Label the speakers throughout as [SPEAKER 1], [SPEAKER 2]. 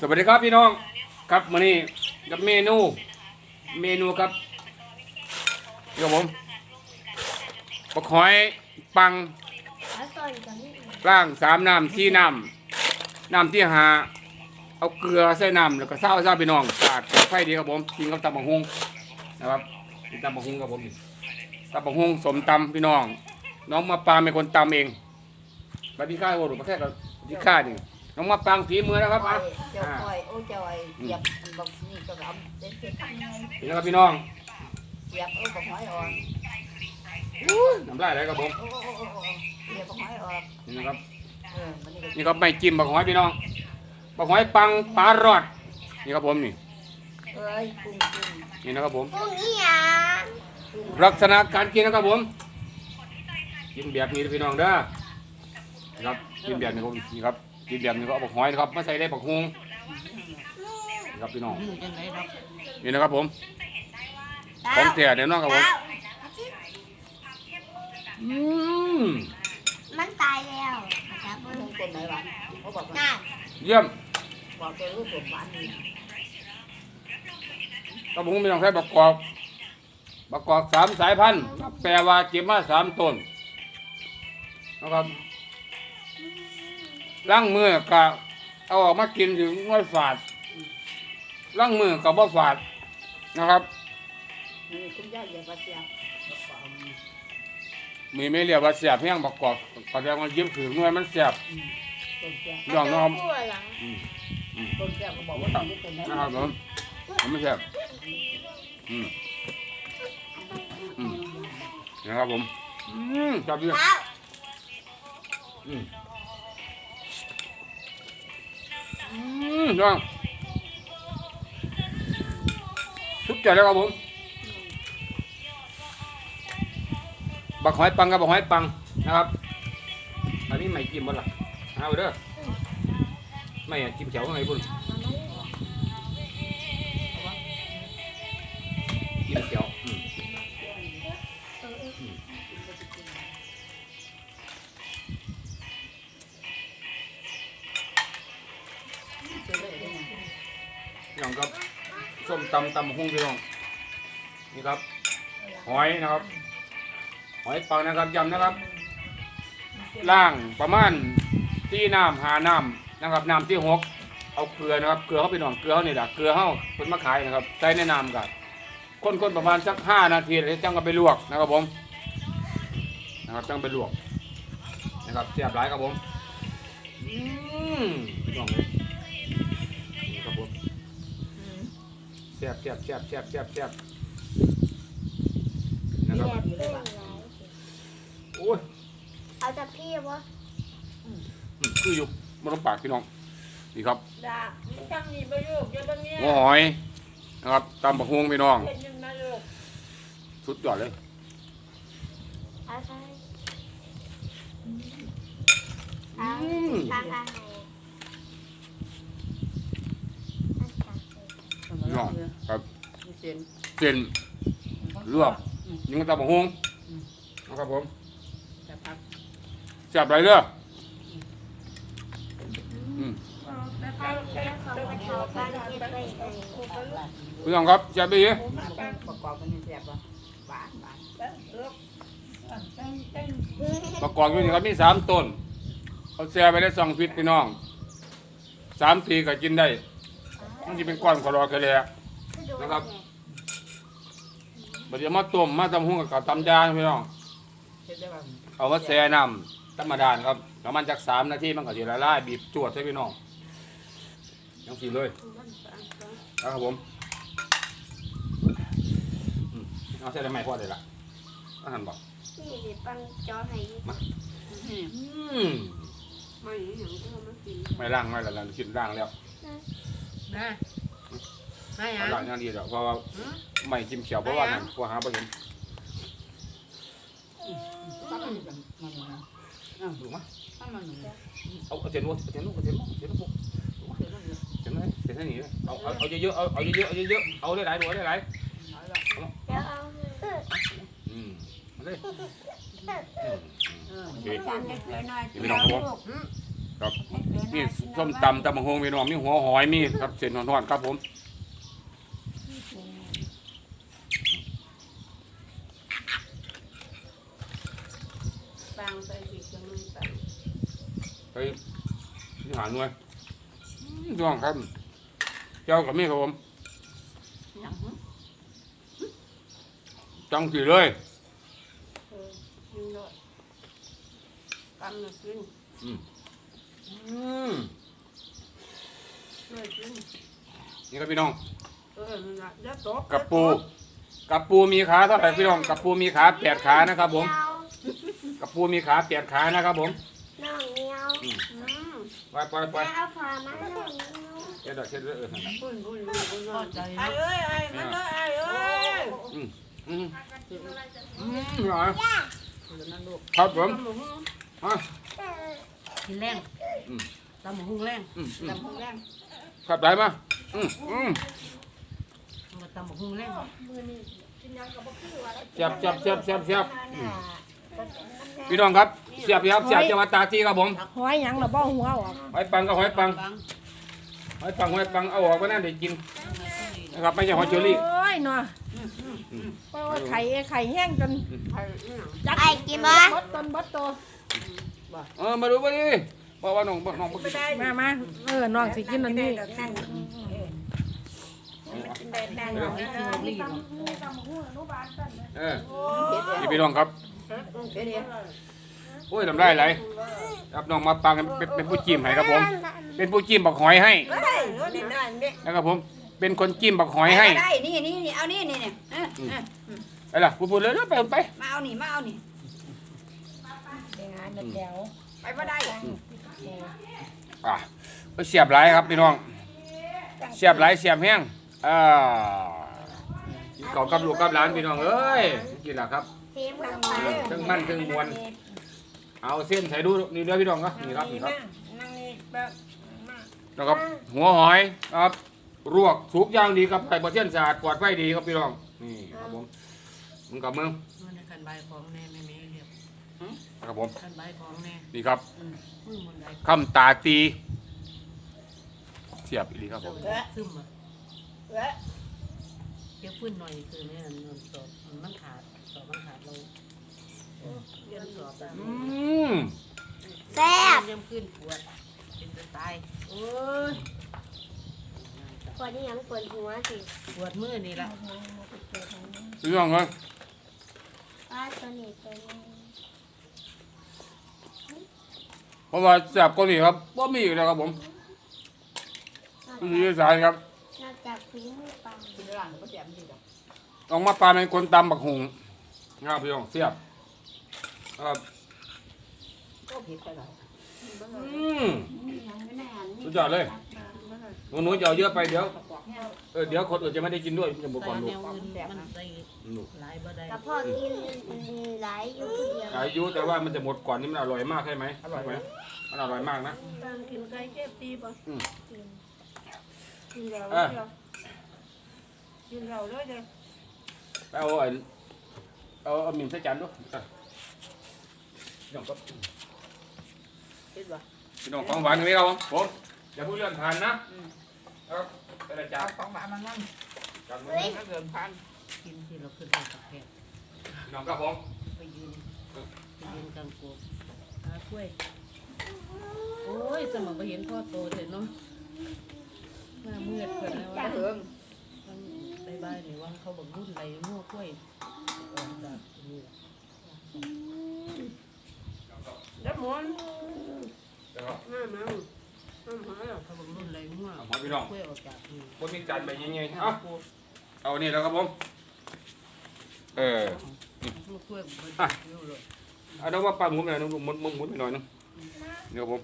[SPEAKER 1] สวัสดีครับพี่น้องครับมื้อนี้กับเมนู เมนูครับนี่ครับผมปลาหอยปังร่างสามน้ำที่น้ำน้ำที่หาเอาเกลือใส่น้ำแล้วก็เศร้าเศร้าพี่น้องสาดไฟดีครับผมกินกับตำบักฮุงนะครับกินตำบักฮุงครับผมตำบักฮุงสมตำพี่น้อง น้องมาปลาเป็นคนตำเองสวัสดีค่ะโอ้โหประเทศเราสวัสดีค่ะนี่ น้องมาปางฝีมือนะครับอะ
[SPEAKER 2] เจ้าคอยโอ้เจ้าไอ้เสียบอันบอกนี่ก็เอาเป็นเสียบทำไง
[SPEAKER 1] นี่นะครับพี่น้อง
[SPEAKER 2] เสียบเออบอกหอยอ่อน
[SPEAKER 1] น้ำลายไหลครับผม
[SPEAKER 2] โอ้โอ้โอ้โอ้เสียบบอกหอยอ่อน
[SPEAKER 1] นี่นะครับ
[SPEAKER 2] เออมันนี่ก็
[SPEAKER 1] นี่ครับไม่จิ้มบักหอยพี่น้องบักหอยปังปลารอดนี่ครับผมนี่
[SPEAKER 2] เอ้ยกุ้งกุ้ง
[SPEAKER 1] นี่นะครับผม
[SPEAKER 3] พรุ่งนี้อะ
[SPEAKER 2] กุ้ง
[SPEAKER 1] ลักษณะการกินนะครับผมกินแบบนี้นะพี่น้องเด้อนะครับกินแบบนี้ครับผมนี่ครับ กินแบบนี้ก็เอาบักหอยนะครับมาใส่ได้บักฮวงนี่ครับพี่น้อง
[SPEAKER 2] อยู่จังไหนครับ
[SPEAKER 1] นี่นะครับผมของแท้แน่นอนครับผมอืม
[SPEAKER 3] มันตายแล้วนะครับ
[SPEAKER 2] กุ้งคนไหนวะเขาบอกว่า
[SPEAKER 3] น่า
[SPEAKER 1] เยี่ยม
[SPEAKER 2] บอกเป็นรูปผมหวานนี่
[SPEAKER 1] ครับผมพี่น้องใช้บักกอกบักกอกสามสายพันธุ์แปลว่าเจ็บมาสามต้นนะครับ ล้างมือกะเอาออกมากินถึงน้อยฝาดล้างมือกับบ่ฝาดนะครับ
[SPEAKER 2] นี่คุณย่าอย่ามาเสียบ
[SPEAKER 1] มีไม่เรียกว่าเสียบเพียงบักกอกก็แสดงว่าเย็บถึงหน่วยมันเสียบ
[SPEAKER 2] ต้นเสียบ
[SPEAKER 1] น้องน้อง
[SPEAKER 3] ตัวหลัง
[SPEAKER 2] ต้นเสียบก็บอกว่าต้นนี้ต้นไหน
[SPEAKER 1] นะครับผมมันไม่เสียบอืมอืมนะครับผมอืมจับดี
[SPEAKER 3] แล้ว
[SPEAKER 1] อืม อืมน้องทุกใจแล้วครับผม บักหอยปังกับบักหอยปังนะครับ อันนี้ไม่จิ้มบ้างหรอเอาเด้อไม่อะจิ้มเขียวข้างในบุญ งพี่น้องนี่ครับ หอยนะครับ หอยปังนะครับยำนะครับ ล่างประมาณที่น้ำหาน้ำนะครับน้ำที่หกเอาเกลือนะครับเกลือเขาไปหน่องเกลือเขานี่แหละเกลือเขาคนมาขายนะครับใส่ในน้ำกันคนๆประมาณสักห้านาทีแล้วจังก็ไปลวกนะครับผมนะครับจังไปลวกนะครับเสียบหลายครับผมอืมพี่น้องเลย เสียบเสียบเสียบเสียบเสียบเสียบนะครับ
[SPEAKER 2] อยู่ได้ปะ
[SPEAKER 1] โอ้ย
[SPEAKER 3] เอาจากพี่วะ
[SPEAKER 1] อืมคืออยู่บนปากพี่น้องนี่ครับ
[SPEAKER 4] ดาไม่จังมีประโยชน์เยอะตรงเนี้ย
[SPEAKER 1] หัวหอยนะครับตำบักฮวงพี่น้อง
[SPEAKER 4] เห็นมันมาโยก
[SPEAKER 1] สุดยอดเลย
[SPEAKER 3] เอาใส่เอาตามกันไหน
[SPEAKER 1] พี่ น้องครับ
[SPEAKER 2] มีเส้น
[SPEAKER 1] เส้นลวกยิงตำบักฮวงนะครับผม
[SPEAKER 2] จะพัก
[SPEAKER 1] แซ่บไรเด้ออืม
[SPEAKER 3] แล้วเขามาเทาบ้านเก็บไว้ใน
[SPEAKER 1] พี่น้องครับแซ่บดี
[SPEAKER 2] ประกอบกันนี่เสียบวะหวานหวาน
[SPEAKER 1] ประกอบอยู่นี่ครับมีสามต้นเขาแซ่ไปได้สองฟิตพี่น้องสามปีก็กินได้ มันจะเป็นก้อนขอรอแค่แลนะครับบัดเดี๋ยวมาต้มมาตำหุ้งกับตำยาพี่น้อง
[SPEAKER 2] เห็นได้ป่ะ
[SPEAKER 1] เอามาแช่น้ำธรรมดานะครับประมาณจากสามนาทีมันก็จะละลายบีบจวดใช่พี่น้องยังสีเลยเอาครับผมอืมเอาใส่ได้ไหมพอได้ละอาหารบอก
[SPEAKER 3] พี่หรือปังจอให้
[SPEAKER 1] อืม
[SPEAKER 4] ไม่อย่างที่เขามากิน
[SPEAKER 1] ไม่ล่างไม่ละละคิดล่างแล้ว
[SPEAKER 4] นะไม่
[SPEAKER 1] เอา
[SPEAKER 4] อะ
[SPEAKER 1] ล่างอย่างดีเดี๋ยวเพราะว่าไม่จิ้มเขียวเพราะว่านั่นกลัวหาไม่เห็น
[SPEAKER 2] ตั้งมันมันนะ
[SPEAKER 1] ดูมั้ย
[SPEAKER 2] ตั้งมันมัน
[SPEAKER 1] เอาเอาเส้นนู้นเอาเส้นนู้นเอาเส้นนู้นเอาเส้นนู้นเส้นนู้นเส้นนี้เลยเอาเอาเอาเยอะๆเอาเอาเยอะๆเอาเยอะๆเอาได้หลายดูได้หลาย
[SPEAKER 3] เดี๋ยวเอา
[SPEAKER 1] อืมเอาเลยอืม
[SPEAKER 2] เออ
[SPEAKER 1] โอเค
[SPEAKER 2] จานเล็กๆน้อย
[SPEAKER 1] นี่
[SPEAKER 2] ๆ
[SPEAKER 1] พี่น้องครับผม
[SPEAKER 4] อืม
[SPEAKER 1] อืม ครับมีส้มตำตำบักหงพี่น้องมีหัวหอยมีครับเส้นหอนๆครับผม
[SPEAKER 4] ตังใส่ผิดจังเลยตัง
[SPEAKER 1] ไปที่หาหน่วยอืมพี่น้องครับเจ้ากับมีครับผม
[SPEAKER 4] อย่างหึ
[SPEAKER 1] จังสีเลย
[SPEAKER 4] เออกินเลยกำลังกิน
[SPEAKER 1] อืม อืม
[SPEAKER 4] ช่วยกิน
[SPEAKER 1] นี่ครับพี่น้อง
[SPEAKER 4] เออนั่นล่ะอย่าตก
[SPEAKER 1] กับปู กับปูมีขาเท่าไหร่พี่น้อง กับปูมีขาแปดขานะครับผม
[SPEAKER 3] เนียว
[SPEAKER 1] กับปูมีขาแปดขานะครับผม
[SPEAKER 3] น้องเนียว
[SPEAKER 4] อืม
[SPEAKER 1] ไปไปไป
[SPEAKER 3] แม่เอาผ้ามาให้น้องเนียว
[SPEAKER 1] เช็ดเด้อเช็ดเด้อเออนั่นน่ะ
[SPEAKER 4] บุญบุญบุญบุญบุญไอ้เอ้ยไอ้มันเอ้ยไอ้เอ้ย
[SPEAKER 1] อืมอืมอืมเหรอ
[SPEAKER 4] นั่นลูก
[SPEAKER 1] ครับผม
[SPEAKER 4] ตำหมูหุ้ง
[SPEAKER 1] ฮะ
[SPEAKER 4] กินแรง
[SPEAKER 1] อืม
[SPEAKER 4] ตำหมูหุ้งแรง
[SPEAKER 1] อืมอืม
[SPEAKER 4] ตำหมูแรง
[SPEAKER 1] ครับได้มาอืมอืม
[SPEAKER 4] มาตำหมูหุ้งแรง
[SPEAKER 1] จับจับจับจับจับอืมพี่น้องครับเสียบครับเสียบจังหวัดตากที่ครับผม
[SPEAKER 5] หอยหยังเราบ่หัวออก
[SPEAKER 1] หอยปังก็หอยปัง
[SPEAKER 4] ฟัง
[SPEAKER 1] หอยปังหอยปังเอาออกก็น่าได้กินนะครับไม่ใช่หอยเชอรี่
[SPEAKER 5] โอ้ยเนาะโอ้ยไข่ไข่แห้งจน
[SPEAKER 4] ไอ้เนี่ย
[SPEAKER 5] จัก
[SPEAKER 3] ไอ้กินบ่
[SPEAKER 5] บดตนบดโต
[SPEAKER 1] เออมาดูมาดิบอกว่าน้องน้องบ่กิน
[SPEAKER 5] มามาเออน้องสิกินอันนี้
[SPEAKER 1] เออนี่พี่น้องครับ
[SPEAKER 2] เดี๋ยวเดี๋ยว
[SPEAKER 1] โอ้ยทำได้ไรครับน้องมาปังเป็นเป็นผู้จิ้มให้ครับผม เป็นผู้จิ้มบักหอยให้
[SPEAKER 2] เฮ้ยรถนี่ได้นี่
[SPEAKER 1] นะครับผมเป็นคนจิ้มบักหอยให้
[SPEAKER 2] ได้นี่นี่นี่เอานี่นี่นี่เออเออ
[SPEAKER 1] ไปล่ะพูดๆเลยนะไปไป
[SPEAKER 2] มาเอานี่มาเอานี่
[SPEAKER 5] เป็นงานเดี๋ยว
[SPEAKER 2] ไปบ่ได้
[SPEAKER 1] อะไปเสียบหลายครับพี่น้อง เสียบหลายเสียบแห้งอ่ากินข้าวกับลูกกับหลานพี่น้องเอ้ยกินล่ะครับ
[SPEAKER 3] เสียงมันไป
[SPEAKER 1] ทั้งมันทั้งมวลเอาเส้นใส่ดูนี่เด้อพี่น้องครับนี่ครับนี่ครับ
[SPEAKER 5] นั่งนี่แบบ
[SPEAKER 1] นะครับ หัวหอยครับรวกสุกอย่างดีครับไข่บะเทียนสะอาดปลอดภัยดีครับพี่น้องนี่ครับผมมึงกับมึง
[SPEAKER 4] มันในกันใบของแน่ไม่มีเรียบ
[SPEAKER 1] นะครับผม
[SPEAKER 4] กันใบของแน่
[SPEAKER 1] นี่ครับ
[SPEAKER 4] มือมันใด
[SPEAKER 1] คำตาตี เสียบอีหลีครับผม
[SPEAKER 4] ซึมอะ
[SPEAKER 2] เอ้ย
[SPEAKER 4] เก็บฟื้นหน่อยคือเนี่ยมันสอบมันขาดสอบมันขาดเราเรียนสอบแบบ
[SPEAKER 1] อืม
[SPEAKER 3] แซ่บ
[SPEAKER 4] ยังขึ้นปวดเป็นจะตายโอ้ย
[SPEAKER 3] คนนี้ยังปวดหัวสิ
[SPEAKER 4] ปวดมือนี่ละ
[SPEAKER 1] พี่น้องครับ
[SPEAKER 3] ป้าตัวนี้ตัวนี้
[SPEAKER 1] เพ ราะว่าเสียบเกาหลีครับบ่มีอีกแล้วครับผม
[SPEAKER 3] นอก
[SPEAKER 1] วิ
[SPEAKER 3] จาก
[SPEAKER 1] ธีสารครับ
[SPEAKER 3] นอกจากฝีมือปัง
[SPEAKER 2] กินหลังก็เสียมดีดอก
[SPEAKER 1] น้องมาปลาเป็นคนตำบักหุงนะครับพี่น้องเสียบครับ
[SPEAKER 2] ก็ผิดไปแล้ว
[SPEAKER 1] อืม
[SPEAKER 3] ยังไม่ได้หัน
[SPEAKER 1] สุดยอดเลย หนูหนูจะเอาเยอะไปเดี๋ยวเออเดี๋ยวคนอื่นจะไม่ได้กินด้วยจะบอก
[SPEAKER 4] ใส่
[SPEAKER 1] ก่อนลู
[SPEAKER 4] แน
[SPEAKER 1] ก
[SPEAKER 4] วอื่นมันใส่
[SPEAKER 1] ลูก
[SPEAKER 4] หลายบ่ได้
[SPEAKER 3] กับพ่อกินหลายอยู่คนเดียว
[SPEAKER 1] อายุแต่ว่ามันจะหมดก่อนนี่มันอร่อยมากใช่ไหมอร่อยไหมมันอร่อยมากนะ
[SPEAKER 4] ตามกินไก่เจ็บตีบ่
[SPEAKER 1] อืม
[SPEAKER 4] กินเรา
[SPEAKER 1] อะ
[SPEAKER 4] กินเราเลยเด้อ
[SPEAKER 1] ไปเอาอันเอาเอาหมิ่นใส่จานด้วยอะพี่น้องครับ
[SPEAKER 2] คิดว่า
[SPEAKER 1] พี่น้องของหวานนี่เราผมอย่าพูดเรื่องทานนะ ครับไปเลยจ้า
[SPEAKER 2] ของหวานมันนั่น
[SPEAKER 1] จัดมือ
[SPEAKER 2] ถ้าเกินพัน
[SPEAKER 4] กินที่เราขึ้นไปกับแขก
[SPEAKER 1] พี่น้องครับผม
[SPEAKER 4] ไปยืนไปยืนกลางกูหากล้วย โอ้ยสมองไปเห็นพ่อโตเลยเนาะหน้ามืดเกินแล้ว
[SPEAKER 2] จะ
[SPEAKER 4] ว่า
[SPEAKER 2] เหิง
[SPEAKER 4] มันบายบายนี่ว่าเขาบอกรุ่นไรมั่วกล้วยออกจากนี่แล้วหมุน
[SPEAKER 1] เดี๋ยวครับ
[SPEAKER 4] น้ามาน้ามาเขาบอกรุ่นไรมั่ว
[SPEAKER 1] เอามา พี่น้อง
[SPEAKER 4] กล้วยออกจากนี่
[SPEAKER 1] คนมีจานไปยังไงเอาเอานี่แล้วครับผม เออ
[SPEAKER 4] มั่วกล้วยมันเยอะเลย
[SPEAKER 1] เอาน้องว่าปลาหมุนไปหน่อยน้องหมุนหมุนหมุนไปหน่อยนึงเดี๋ยวผม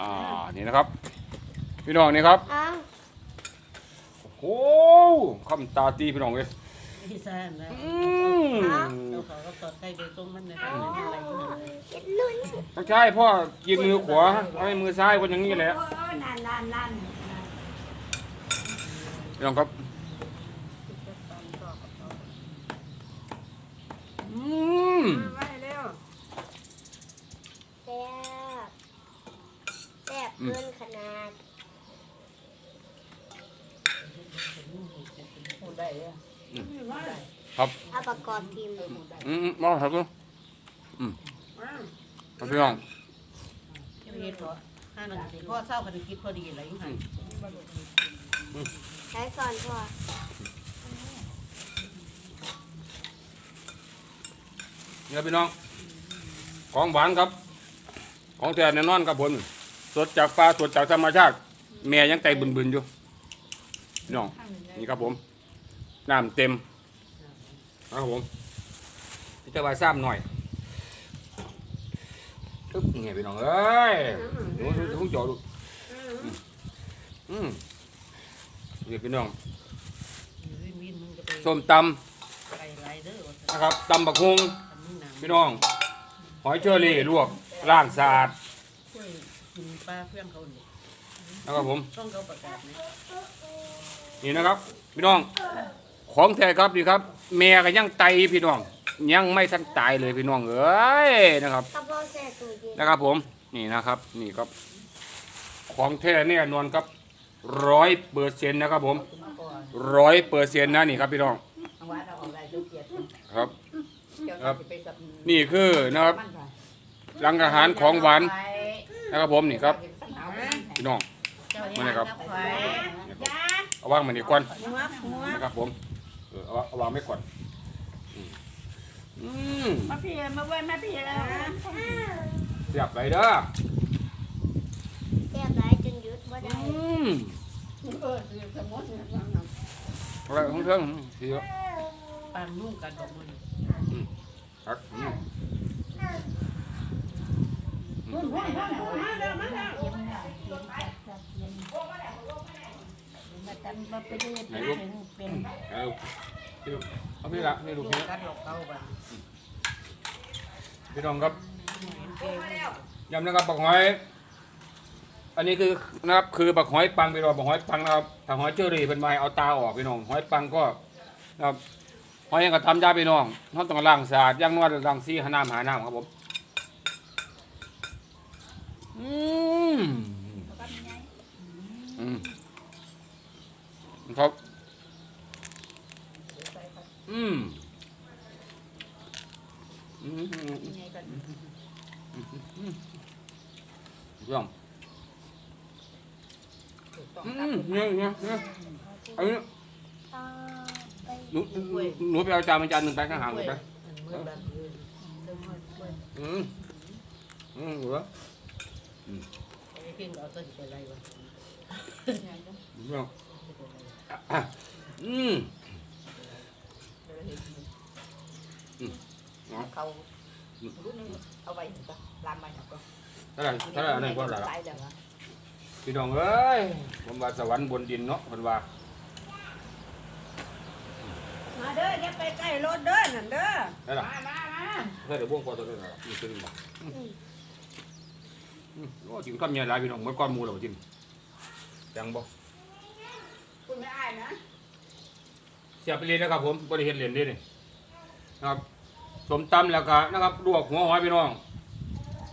[SPEAKER 1] อ่า นี่นะครับ พี่น้องนี่ครับ
[SPEAKER 3] อ้าว
[SPEAKER 1] โอ้โหคำตาตีพี่น้องเลย
[SPEAKER 4] ที่ซ่านแล้ว
[SPEAKER 1] อืม
[SPEAKER 4] เราเขาก็ตอดใส่ไปตรงมันในตรงนั้นอะไรอยู่นั่น
[SPEAKER 3] กินลุ้น
[SPEAKER 1] ต้องใช่พ่อกินมือขวาเอาให้มือซ้ายคนอย่างนี้แหละ
[SPEAKER 2] โอ้ยนั่นนั่นนั่น
[SPEAKER 1] พี่น้องครับอืม
[SPEAKER 4] ไว้แล้ว
[SPEAKER 3] แซ่บ
[SPEAKER 1] อืม
[SPEAKER 3] เกินขนาด
[SPEAKER 2] พูดได้เลย
[SPEAKER 1] ครับ
[SPEAKER 3] เอาประกอบทีม
[SPEAKER 1] อืมๆมาครับลูกอืมครับพี่น้อง
[SPEAKER 4] จะไปเห็นเหรอห้าหนึ่งสิพ่อเศร้ากันคิดพอดีอะไรอย่างเงี้ย
[SPEAKER 3] ใช้ก่อนพ่อ
[SPEAKER 1] นี่ครับพี่น้อง ของหวานครับ ของแท้แน่นอนครับผมสดจากปลาสดจากธรรมชาติ แม่ยังไตบึนๆอยู่พี่น้อง นี่ครับผม น้ำเต็มนะครับผมพี่จะวายซ้ำหน่อยอึ๊บเนี่ยพี่น้องเอ้ยหนูหนูหนูจ่อดูอืม อืมนี่พี่น้อง
[SPEAKER 4] วินวินมึงจะไป
[SPEAKER 1] ส้มต
[SPEAKER 4] ไก่ไรเด้อำ
[SPEAKER 1] นะครับตำบักฮุง
[SPEAKER 4] ทำมึงหนัง
[SPEAKER 1] พี่น้อง หอยเชอรี่ลวกล้างสะอาด
[SPEAKER 4] ช่วยกินปลาเพื่อนเขาเนี่ย
[SPEAKER 1] นะครับผม
[SPEAKER 4] ต้องเขาประกาศนะ
[SPEAKER 1] นี่นะครับพี่น้องของแท้ครับนี่ครับ แม่ก็ยังไตพี่น้อง ยังไม่ทันตายเลยพี่น้องเอ้ยนะครับ
[SPEAKER 3] กระเพาะแช่ตู้เย็น
[SPEAKER 1] นะครับผมนี่นะครับ นี่ครับ ของแท้แน่นอนครับ ร้อยเปอร์เซ็นต์นะครับผม
[SPEAKER 2] มาก่อน
[SPEAKER 1] ร้อยเปอร์เซ็นต์นะนี่ครับพี่น้อง
[SPEAKER 2] เอาไว้เราเอาไว้ดูเกียรติ
[SPEAKER 1] ครับ
[SPEAKER 2] เดี๋ยวเราจะไปสับ
[SPEAKER 1] นี่คือนะครับ
[SPEAKER 2] มันค่ะ
[SPEAKER 1] รังอาหารของหวาน
[SPEAKER 2] ไป
[SPEAKER 1] นะครับผมนี่ครับ
[SPEAKER 2] เอาไป
[SPEAKER 1] พี่น้อง
[SPEAKER 4] เจ้า
[SPEAKER 1] มาเลยครับ
[SPEAKER 4] ไว้
[SPEAKER 1] เอาวางมานี่ก่อน
[SPEAKER 5] หัวหัว
[SPEAKER 1] นะครับผมเออเอาเอาวางไม่ก่อนอืมอืม
[SPEAKER 5] มาพี่มาเว้ยมาพี่แล้ว
[SPEAKER 1] เสียบไปเด้อ
[SPEAKER 3] แซ่บหลายจนหยุดบ่ได้
[SPEAKER 1] อืม
[SPEAKER 5] ออเสมมติเนี่ย
[SPEAKER 1] อะไรของเทิงเสีย
[SPEAKER 4] ปานนุ่งกันบอกมัน
[SPEAKER 1] ครับอืม
[SPEAKER 5] หุ่นหุ่นหุ่นหุ่นมาแล้วมาแล้ว
[SPEAKER 2] มาไปดู
[SPEAKER 1] ไหนลูก
[SPEAKER 2] เป็น
[SPEAKER 1] เอาพี่ลูกเอาพี่ละนี่ลูกพี่
[SPEAKER 4] กัดหลอกเขาบ้าง
[SPEAKER 1] พี่น้องครับยำนะครับบักหอย อันนี้คือนะครับคือบักหอยปังพี่น้อบักหอยปังนะครับถ้าหอยเจอรี่เป็นไม้เอาตาออกพี่น้องหอยปังก็นะครับหอยยังก็ทำยาพี่น้องเขาต้องล้างสะอาดย่างนวดล้างซีหาน้ำหาน้ำครับผมอืมอืมครับอืมอืม
[SPEAKER 2] ยังไงกัน
[SPEAKER 1] เรื่อง
[SPEAKER 2] ถูกต้อง
[SPEAKER 1] อื
[SPEAKER 2] ม
[SPEAKER 1] ม
[SPEAKER 2] กฎห
[SPEAKER 1] เนี่
[SPEAKER 2] มายย
[SPEAKER 1] เนี่ยเนี่ยอันนี้
[SPEAKER 3] ต่อไป
[SPEAKER 1] หนูหนูหนูไปเอาจานมันจานหนึ่งไปข้างหางหนูไป
[SPEAKER 4] เมื่อแบบเออเดินมาเมื่อ
[SPEAKER 1] อืมอืมเหรอ
[SPEAKER 4] ไอ้เพ่งเอาตัวสิไปไรวะ
[SPEAKER 1] เรื่องอะอืม
[SPEAKER 2] เขารู้นึงเอาไว้ก็ลามไปก็
[SPEAKER 1] เท่าไหร่เท่าไพี่น้องเอ้ยผมว่าสวรรค์บนดินเนาะคนว่า
[SPEAKER 5] มาเด้ออย่าไปใกล้รถเด้อนั่นเด้อ
[SPEAKER 1] ได้ละ
[SPEAKER 5] มามามา
[SPEAKER 1] เฮ้ยเดี๋ยวบ่วงพอตัวนี้ละมีตัวนี้บ่อืมโอ้จิมข้ามใหญ่หลายพี่น้องเหมื่อนก้อนหมูแล้วจิมยังบ่
[SPEAKER 5] คุณไม่อายนะ
[SPEAKER 1] เสียบไปเรียนนะครับผมบริเฮ็ดเรียนเด้นี่นะครับสมตำแล้วก็นะครับลวกหัวหอยพี่น้อง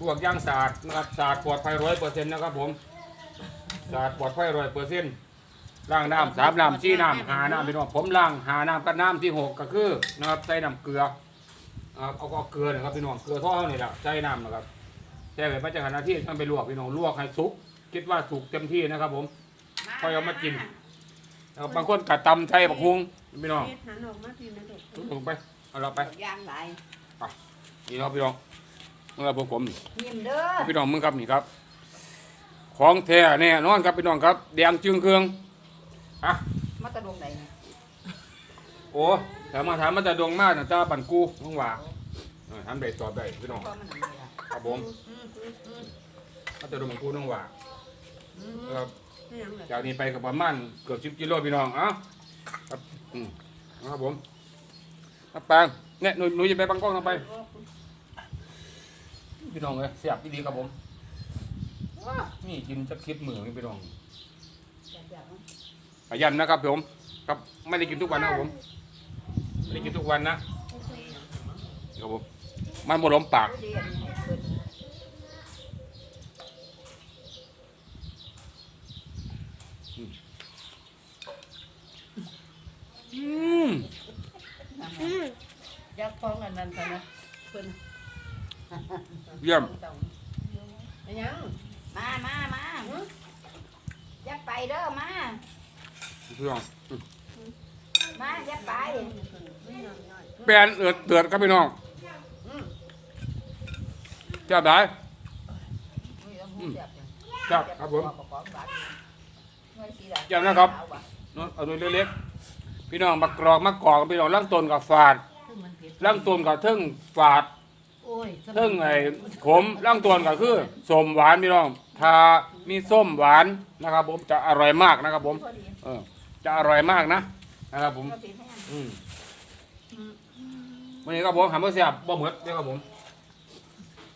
[SPEAKER 1] ลวกย่างสะอาดนะครับสะอาดปลอดภัยร้อยเปอร์เซ็นต์นะครับผม สะอาดปลอดภัยร้อยเปอร์เซ็นต์ล้างน้ำสามน้ำสี่น้ำหาน้ำพี่น้องผมล้างหาน้ำกับน้ำที่หกก็คือนะครับใส่น้ำเกลือนะครับเอาก็เกลือนะครับพี่น้องเกลือท่อเขานี่แหละใส่น้ำนะครับแช่ไว้มาจากหน้าที่ทำไปลวกพี่น้องลวกให้สุก คิดว่าสุกเต็มที่นะครับ ผมค่อยเอามากินนะครับบางคนกัดตำใส่บักฮุงพี่น้อง
[SPEAKER 5] เฮ็ดหันออกมาพี่นะลูก
[SPEAKER 1] ลงไปเอาเราไป
[SPEAKER 2] ย่างหลาย
[SPEAKER 1] นี่ครับพี่น้องเมื่อพวกผม
[SPEAKER 2] ยิ้มเด้อ
[SPEAKER 1] พี่น้องมึงครับนี่ครับ ของแท้แน่นอนครับพี่น้องครับแดงจึงเครื่องฮะ
[SPEAKER 2] มาตะดงไหน
[SPEAKER 1] โอ้ถามมาถามมาจะดวงมากนะจ้าปันกูมึงว่าเออทำได้ตอบได้พี่น้อง
[SPEAKER 2] ก็มันอะไรอะ
[SPEAKER 1] ครับผมมาจะดวงปันกูน้องว่าครับ
[SPEAKER 5] นี่ยังเลย
[SPEAKER 1] จากนี้ไปกับประมาณเกือบสิบกิโลพี่น้องเอ้าครับอืมเอาครับผมมาปางเนี่ยหนูหนูจะไปบังกล้องทำไป พี่น้องเลยเสียบดีๆครับผมว้า นี่กินจะคิดมือนี่พี่น้องขยันนะครับผมครับไม่ได้กินทุกวันนะครับผมไม่ได้กินทุกวันนะครับผมมันบ่ล้มปาก
[SPEAKER 2] เรียนให้เพิ่น
[SPEAKER 1] อืม
[SPEAKER 3] อืม
[SPEAKER 4] ยักษ์ฟ้องอันนั้นซะนะเพิ่น
[SPEAKER 1] เยี่ยม
[SPEAKER 4] ไปยัง
[SPEAKER 2] มามามาอย่าไปเด้อมา
[SPEAKER 1] พี่น้อง
[SPEAKER 2] มาอย่าไป
[SPEAKER 1] แปลนเอือดเตือดครับพี่น้อง
[SPEAKER 4] อืม
[SPEAKER 1] เจ้าได้
[SPEAKER 2] อุ้ยเอาหูเจ็บจัง
[SPEAKER 1] เจ้าครับผม
[SPEAKER 2] ประกอบบัตรหน่วยสีดำ
[SPEAKER 1] เจ้านะครับเนาะเอาหน่วยเล็กๆพี่น้องมากรอกมากรอกพี่น้องล่างต้นกับฝาด
[SPEAKER 4] ซึ่งมันเผ็ด
[SPEAKER 1] ล่างต้นกับเทึ่งฝาด
[SPEAKER 4] โอ้ยสมัย
[SPEAKER 1] เทึ่งไอ้ขมล่างต้นก็คือส้มหวานพี่น้อง ถ้ามีส้มหวานนะครับผมจะอร่อยมากนะครับผม
[SPEAKER 2] พอดี
[SPEAKER 1] เออจะอร่อยมากนะนะครับผม
[SPEAKER 2] พอดีให้ยัง
[SPEAKER 1] อืมวันนี้ครับผมหาเมื่อเสียบบ่เหมือดเด้อครับผม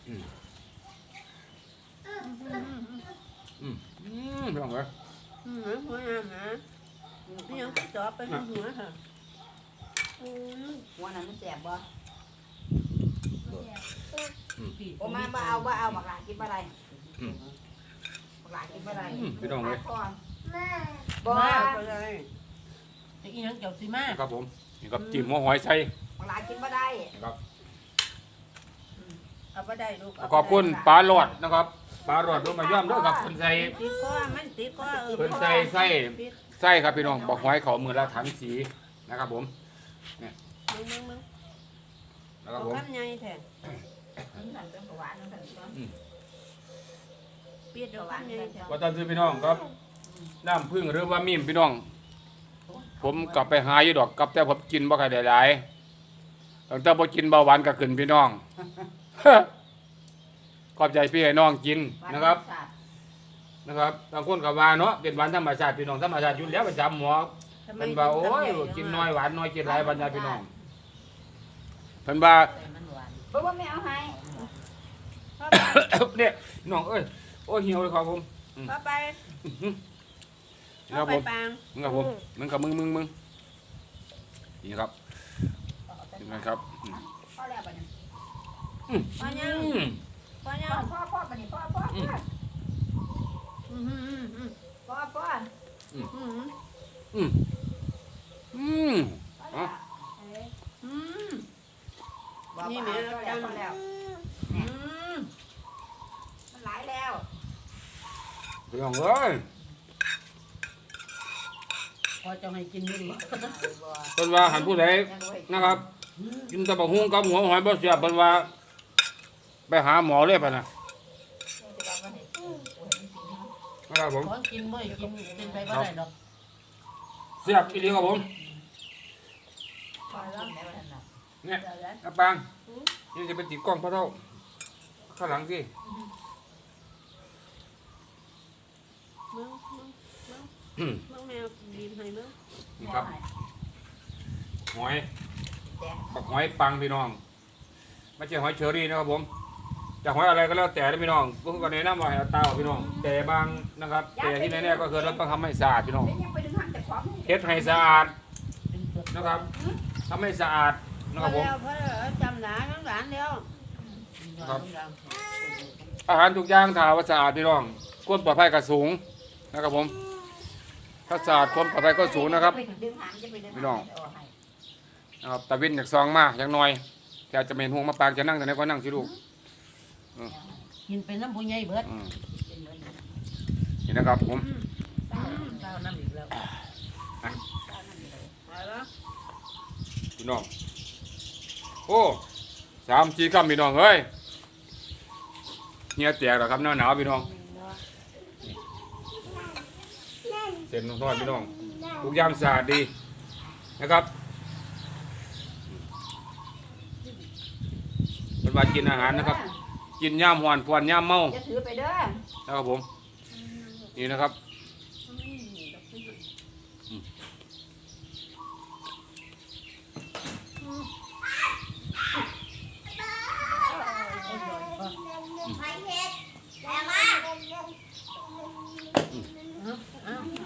[SPEAKER 1] อืมอืมอืมพี่น้องเอ้ย
[SPEAKER 4] อืมหัวหน้าหานี่ยังจอบไปหัวค่ะอืม
[SPEAKER 2] หัวนั้นมันแสบบ่
[SPEAKER 4] ปีก
[SPEAKER 2] โอมาบ่เอาบ่เอาบักหลากินบ่อะไรบักหลากินบ่อะไร
[SPEAKER 1] อืมพี่น้องเอ้ย
[SPEAKER 3] แม่
[SPEAKER 2] บ่
[SPEAKER 4] มาไปเลยไอ้อีหยังเจ้าสิมา
[SPEAKER 1] ครับผมนี่ครับจิ้มหัวหอยใส่
[SPEAKER 2] บักหลากินบ่ได้
[SPEAKER 1] นะครับ
[SPEAKER 4] เอาไปได้ลูก
[SPEAKER 1] ขอบคุณปลาหลอดนะครับปลาหลอดลงมาย่อมด้วยครับเพิ่นใส่
[SPEAKER 4] ตีก้อมันตีก้อเออ
[SPEAKER 1] เพิ่นใส่ไส้ไส้ครับพี่น้องบอกหอยเขามือละถังสีนะครับผม
[SPEAKER 4] มึงมึงมึง
[SPEAKER 1] นะครับ
[SPEAKER 4] เอา
[SPEAKER 1] ผม
[SPEAKER 4] คำใหญ่แท้
[SPEAKER 2] นั่นเป็นหวานนั่นเป็นต้น
[SPEAKER 4] เปียดเอาคำใหญ่แท้
[SPEAKER 1] ว่าตอนซื้อพี่น้องครับน้ำพึ่งหรือว่ามีมพี่น้อง ผมกลับไปหาอยู่ดอกกลับแต่ผมกินบ่ค่อยได้หลายตั้งแต่บ่กินเบาหวานก็ขึ้นพี่น้อง ขอบใจพี่ให้น้องกินนะครับ นะครับบางคนก็ว่าเนาะเป็นหวานธรรมชาติพี่น้องธรรมชาติอยู่แล้วประจำหมอ
[SPEAKER 4] ทำไม
[SPEAKER 1] เพิ่นว่าโอ้ย
[SPEAKER 4] ทำใหญ่
[SPEAKER 1] กินน้อยหวานน้อยกินหลายบรรดาพี่น้องเพิ่นว่า
[SPEAKER 2] เพราะว่าไม่เอาให้
[SPEAKER 1] เนี่ยน้องเอ้ยโอ้ยเหี่ยวเลยครับผม
[SPEAKER 4] พ่อไป
[SPEAKER 1] นี่
[SPEAKER 4] พ่
[SPEAKER 1] ค
[SPEAKER 4] อ
[SPEAKER 1] รับ
[SPEAKER 4] ไป
[SPEAKER 1] ผม
[SPEAKER 4] ปาง
[SPEAKER 1] นี่ครับผมมึงกับมึงมึงมึงนี่ครับนี่นะครับอืม
[SPEAKER 2] พ่อแล้วบัดนี้
[SPEAKER 4] พ่อยัง
[SPEAKER 1] อืม
[SPEAKER 4] พ่อยั
[SPEAKER 2] พ่องพ่อพ่อบัดนี้พ่อพ่อพ่อ
[SPEAKER 4] อืมอืมอืมอืม
[SPEAKER 2] พ่อพ่อ
[SPEAKER 4] อืม
[SPEAKER 1] อืมอืม
[SPEAKER 2] พ่อแล้ว
[SPEAKER 4] อืม
[SPEAKER 2] บอก
[SPEAKER 4] นี่
[SPEAKER 2] ว่า
[SPEAKER 4] แม่
[SPEAKER 2] เอาแล้วพ่อแล้ว
[SPEAKER 4] อืม
[SPEAKER 2] มันหลายแล้ว
[SPEAKER 1] พี่น้องเอ้ย
[SPEAKER 4] พอจะให้กินอยี่บ่
[SPEAKER 1] เพิ่นว่าหันผู้ใดนะครับ กินแตะบักหุ่งกับหัวหอยบ่เสียบเพิ่นว่า ไปหาหมอเลยป่ะนะนะครับผม
[SPEAKER 4] ขอกินบ่ให้กินเป็นไปบ่ได้ดอก
[SPEAKER 1] เสียบอีหลีครับผม
[SPEAKER 2] พ่อแล้วแล้วนั่นน่ะ
[SPEAKER 1] เนี่ยอาปาง นี่จะไปติดกล้องพระเท่าข้างหลังสิ
[SPEAKER 4] มึงมึง
[SPEAKER 1] อืม
[SPEAKER 4] มึงแมวบีบให้มึง
[SPEAKER 1] นี่ครับหอยบักหอยปังพี่น้องไม่ใช่หอยเชอรี่นะครับผมจะหอยอะไรก็แล้วแต่นะพี่น้องพวกก็แนะนำว่าให้เอาเตาพี่น้องแต่บางนะครับ แต่ที่แน่ๆก็คือเราต้องทำให้สะอาดพี่น้อง
[SPEAKER 2] เป็นยังไปดึงหางแต่ของ
[SPEAKER 1] เฮ็ดให้สะอาด
[SPEAKER 4] เป็นตัว
[SPEAKER 1] นะครับทำให้สะอาดนะครับผม
[SPEAKER 4] พอแล้วจำหลานทั้ง หลานแล้ว
[SPEAKER 1] ครับ อาหารทุกอย่างถ้าว่าสะอาดพี่น้องความปลอดภัยก็สูงนะครับผมถ้าสะอาดความปลอดภัยก็สูงนะครับ
[SPEAKER 2] ไปดึงหางจะไปดึงหาง
[SPEAKER 1] พี่น้อง
[SPEAKER 2] เอาให้
[SPEAKER 1] นะครับตะวินอยากซองมาอย่างน้อยแกจะเป็นห่วงมาปางจะนั่งแต่ไหนก็นั่งสิลูก
[SPEAKER 4] กินเป็นน้ำผู้ใหญ่เบิด
[SPEAKER 1] อืมนี่นะครับ ผม
[SPEAKER 4] เจ้าน้ำอีกแล้วไปแล้ว
[SPEAKER 1] พี่น้องโอ้ สามสี่คำพี่น้องเอ้ยเฮียแตกแล้วครับหนาวหนาวพี่น้องเสร็จน้องทอดพี่น้องทุกอย่างสะอาดดีนะครับเป็นมากินอาหารนะครับ กินย่ามหวานพวนย่ามเมา
[SPEAKER 2] จะถือไปเด้อ
[SPEAKER 1] นะครับผม นี่นะครับ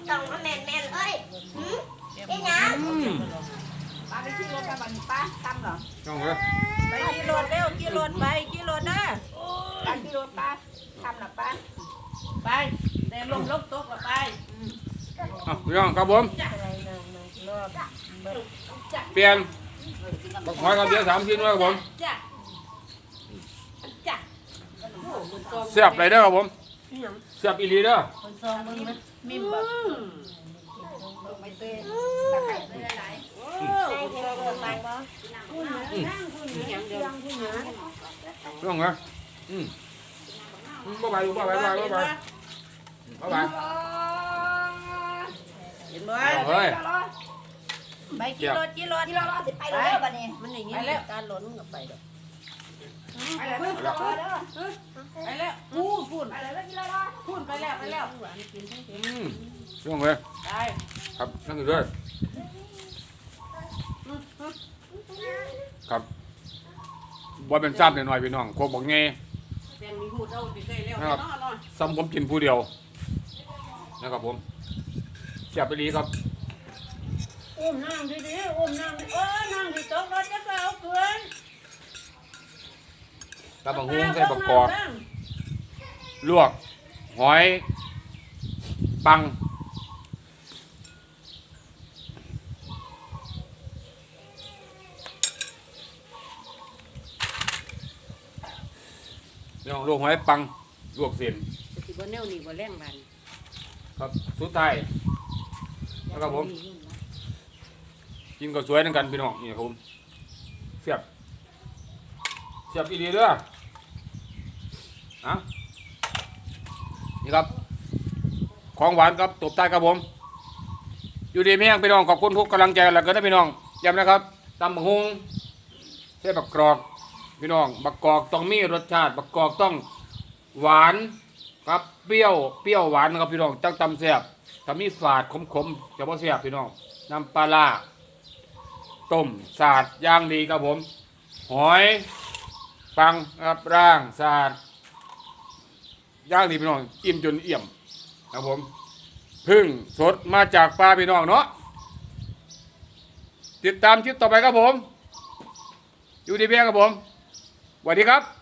[SPEAKER 3] ต้องมาแม่นแม่นเอ้ยเป็นยัง
[SPEAKER 1] อืม
[SPEAKER 2] ป้าไปที่รถกันบัดนี้ป้าทำเหรอ
[SPEAKER 1] น้องเอ้ย
[SPEAKER 4] ไปกี่รถเร็วกี่รถไปกี่รถนะ
[SPEAKER 2] ป้าที่รถป้าทำเหรอป้า
[SPEAKER 4] ไปแต่ลมลบตกละไป
[SPEAKER 2] อืม
[SPEAKER 1] อะ พี่น้องครับผม
[SPEAKER 4] เป
[SPEAKER 1] ลี่ยนบักหอยกับเบียร์สามชิ้นไว้ครับผมเสียบไรเด้อครับผมเสียบอีลีเด้อ
[SPEAKER 4] คนซองมึงนะมิม
[SPEAKER 2] ไม่ไคร้ไม่ได้หลาย
[SPEAKER 4] ใส่เทเบิดไปบ่
[SPEAKER 2] องเห
[SPEAKER 1] รออืมบ๊ายบายบ๊ายบายบ๊ายบายบ๊ายบาย
[SPEAKER 2] เห็นบ่
[SPEAKER 1] เฮ้ย
[SPEAKER 4] ไปกินรถกินรถ
[SPEAKER 2] ที่เรารอสิไปแล้วบัดนี้
[SPEAKER 4] มันอย่างนี้การหล่นกับไปดอก
[SPEAKER 2] ไปแล้วไปแล้วไปแล้วพูดพูดไปแล้วที่เรารอพูดไปแล้วไปแล้ว
[SPEAKER 4] หวานกินทั้งเอื
[SPEAKER 1] มพี่น้องเลย
[SPEAKER 2] ไป
[SPEAKER 1] ครับนั่งอยู่ด้วยครับบ่เป็นซ้ำหน่อยๆพี่น้องโคกบอกไง
[SPEAKER 2] แฟนมีหูดเอาไปใส่แล้วเนาะเนาะ
[SPEAKER 1] ซ้ำผมกินผู้เดียวนะครับผม เสียบไปดีครับ
[SPEAKER 4] อุ้มนั่งดีๆอุ้มนั่งเออนั่งดีตกรถจะเอาเกิน
[SPEAKER 1] ตาบังฮุ้งใส่บักกอกลวก หอย ปังเรื่องลวกหอยปังลวกเส้น
[SPEAKER 6] สิบ่แนวนี้บ่แรงบาน
[SPEAKER 1] ครับ สุดท้าย นะครับผม กินก็สวยนั่นกันพี่น้องนี่ครับผมเสียบเสียบอีดีเด้ออะนี่ครับ ของหวานครับตบใต้ครับผม อยู่ดีไม่งพี่น้องขอบคุณทุกกำลังใจแล้วกันนะพี่น้องย้ำนะครับตำบักฮุงเส้บักกรอกพี่น้องบักกอกต้องมีรสชาติบักกอกต้องหวานครับเปรี้ยวเปรี้ยวหวานนะครับพี่น้องจังตำแซ่บ ถ้ามีฝาดขมๆจะบ่แซ่บพี่น้องน้ำปลาร้าต้มสาดย่างดีครับผม หอยปังครับร่างสาดย่างดีพี่น้องอิ่มจนเอี่ยมครับผมพึ่งสดมาจากปลาพี่น้องเนาะติดตามคลิปต่อไปครับผม อยู่ดีเบียครับผมสวัสดีครับ